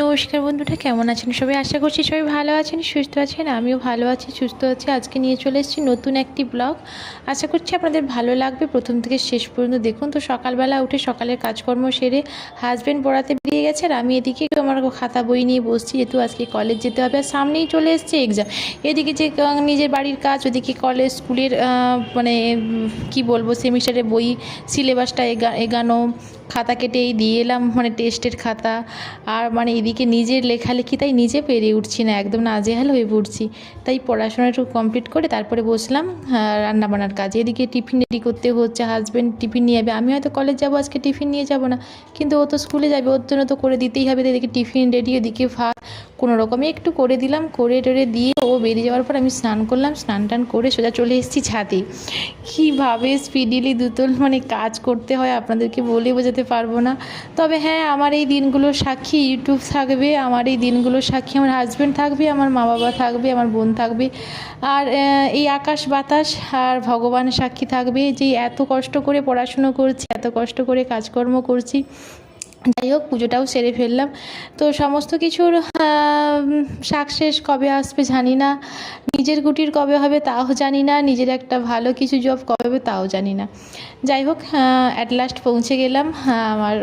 নমস্কার বন্ধুরা, কেমন আছেন সবাই? আশা করছি সবাই ভালো আছেন, সুস্থ আছেন, আমিও ভালো আছি, সুস্থ আছি। আজকে নিয়ে চলে এসেছি নতুন একটি ব্লগ। আশা করছি আপনাদের ভালো লাগবে। প্রথম থেকে শেষ পর্যন্ত দেখুন। তো সকালবেলা উঠে সকালের কাজকর্ম সেরে হাজব্যান্ড পড়াতে গেছে আর আমি এদিকে আমার খাতা বই নিয়ে বসছি, যেহেতু আজকে কলেজ যেতে হবে। আর সামনেই চলে এসছে এক্সাম এদিকে যে নিজের বাড়ির কাজ, ওদিকে কলেজ স্কুলের মানে কি বলব, সেমিস্টারের বই, সিলেবাসটা এগা, এগানো, খাতা কেটেই দিয়ে এলাম মানে টেস্টের খাতা। আর মানে এদিকে নিজের লেখালেখি তাই নিজে পেরিয়ে উঠছি না, একদম নাজেহাল হয়ে পড়ছি। তাই পড়াশোনা একটু কমপ্লিট করে তারপরে বসলাম রান্না বান্নার কাজে। এদিকে টিফিন রেডি করতে হচ্ছে হাজব্যান্ড টিফিন নিয়ে যাবে। আমি হয়তো কলেজ যাব, আজকে টিফিন নিয়ে যাব না, কিন্তু ও তো স্কুলে যাবে, ওর জন্য তো করে দিতেই হবে, এদিকে টিফিন রেডি এদিকে ভাত, কোনো রকমে একটু করে দিলাম, করে টরে দিয়ে ও বেরিয়ে যাওয়ার পর আমি স্নান করলাম, স্নান টান করে সোজা চলে এসেছি ছাদে। কীভাবে স্পিডিলি দুতল মানে কাজ করতে হয় আপনাদেরকে বলে বোঝাতে পারব না। তবে হ্যাঁ আমার এই দিনগুলো সাক্ষী ইউটিউব থাকবে, আমার এই দিনগুলো সাক্ষী, আমার হাজব্যান্ড থাকবে, আমার মা বাবা থাকবে, আমার বোন থাকবে। আর এই আকাশ বাতাস আর ভগবান সাক্ষী থাকবে, যে এত কষ্ট করে পড়াশুনো করছি, এত কষ্ট করে কাজকর্ম করছি। যাই হোক, পুজোটাও সেরে ফেললাম। তো সমস্ত কিছুর সাকসেস কবে আসবে জানি না। নিজের গুটির কবে হবে তাও জানি না। নিজের একটা ভালো কিছু জব কবে হবে তাও জানি না। যাই হোক অ্যাট লাস্ট পৌঁছে গেলাম আমার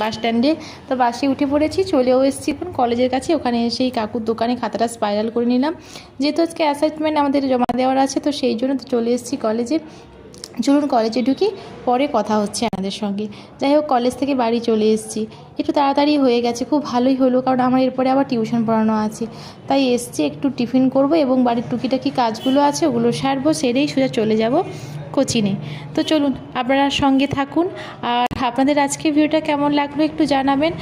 বাস স্ট্যান্ডে তো বাসে উঠে পড়েছি, চলেও এসেছি এখন কলেজের কাছে। ওখানে এসেই কাকুর দোকানে খাতাটা স্পাইরাল করে নিলাম। যেহেতু আজকে অ্যাসাইনমেন্ট আমাদের জমা দেওয়ার আছে, তো সেই জন্য তো চলে এসেছি কলেজে। চলুন কলেজে ঢুকি, পরে কথা হচ্ছে আমাদের সঙ্গে। যাই হোক কলেজ থেকে বাড়ি চলে এসেছি। একটু তাড়াতাড়ি হয়ে গেছে, খুব ভালোই হলো, কারণ আমার এরপরে আবার টিউশন পড়ানো আছে। তাই এসছি, একটু টিফিন করব এবং বাড়ির টুকিটাকি কাজগুলো আছে, ওগুলো সারবো, সেরেই সোজা চলে যাব। কোচিনে। তো চলুন, আপনারা সঙ্গে থাকুন। আর আপনাদের আজকে ভিডিওটা কেমন লাগল একটু জানাবেন।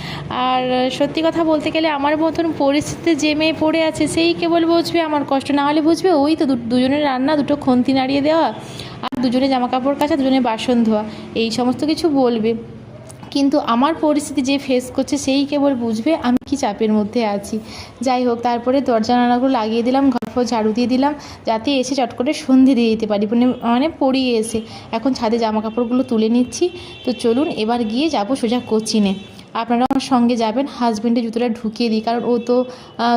আর সত্যি কথা বলতে গেলে আমার মতন পরিস্থিতিতে যে মেয়ে পড়ে আছে, সেই কেবল বুঝবে, আমার কষ্ট না হলে বুঝবে। ওই তো দুজনের রান্না, দুটো খন্তি নাড়িয়ে দেওয়া, আর দুজনে জামা কাপড় কাচা, দুজনে বাসন ধোয়া, এই সমস্ত কিছু বলবে। কিন্তু আমার পরিস্থিতি যে ফেস করছে সেই কেবল বুঝবে আমি কি চাপের মধ্যে আছি। যাই হোক, তারপরে দরজা জানালাগুলো লাগিয়ে দিলাম, ঘর ফর ঝাড়ু দিয়ে দিলাম, যাতে এসে চট করে সন্ধে দিয়ে দিতে পারি মানে মানে পড়িয়ে এসে। এখন ছাদে জামা কাপড়গুলো তুলে নিচ্ছি। তো চলুন এবার গিয়ে যাব সোজা কোচিনে। আপনারা আমার সঙ্গে যাবেন হাজব্যান্ডের জুতোটা ঢুকিয়ে দিই, কারণ ও তো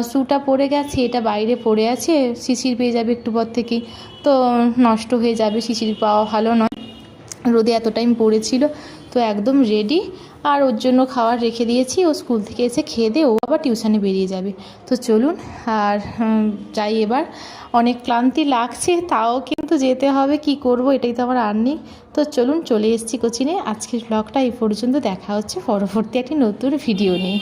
শ্যুটা পড়ে গেছে, এটা বাইরে পড়ে আছে, শিশির পেয়ে যাবে একটু পর থেকেই। তো, নষ্ট হয়ে যাবে, শিশির পাওয়া ভালো নয়। রোদে এত টাইম পড়েছিল তো একদম রেডি আর ওর জন্য খাবার রেখে দিয়েছি। ও স্কুল থেকে এসে খেয়ে দিয়ে ও আবার টিউশানে বেরিয়ে যাবে। তো চলুন, আর যাই এবার। অনেক ক্লান্তি লাগছে, তাও কিন্তু যেতে হবে, কি করব এটাই তো আমার আর নেই। তো চলুন, চলে এসেছি কোচিনে। আজকের ব্লগটা এই পর্যন্ত। দেখা হচ্ছে পরবর্তী একটি নতুন ভিডিও নিয়ে।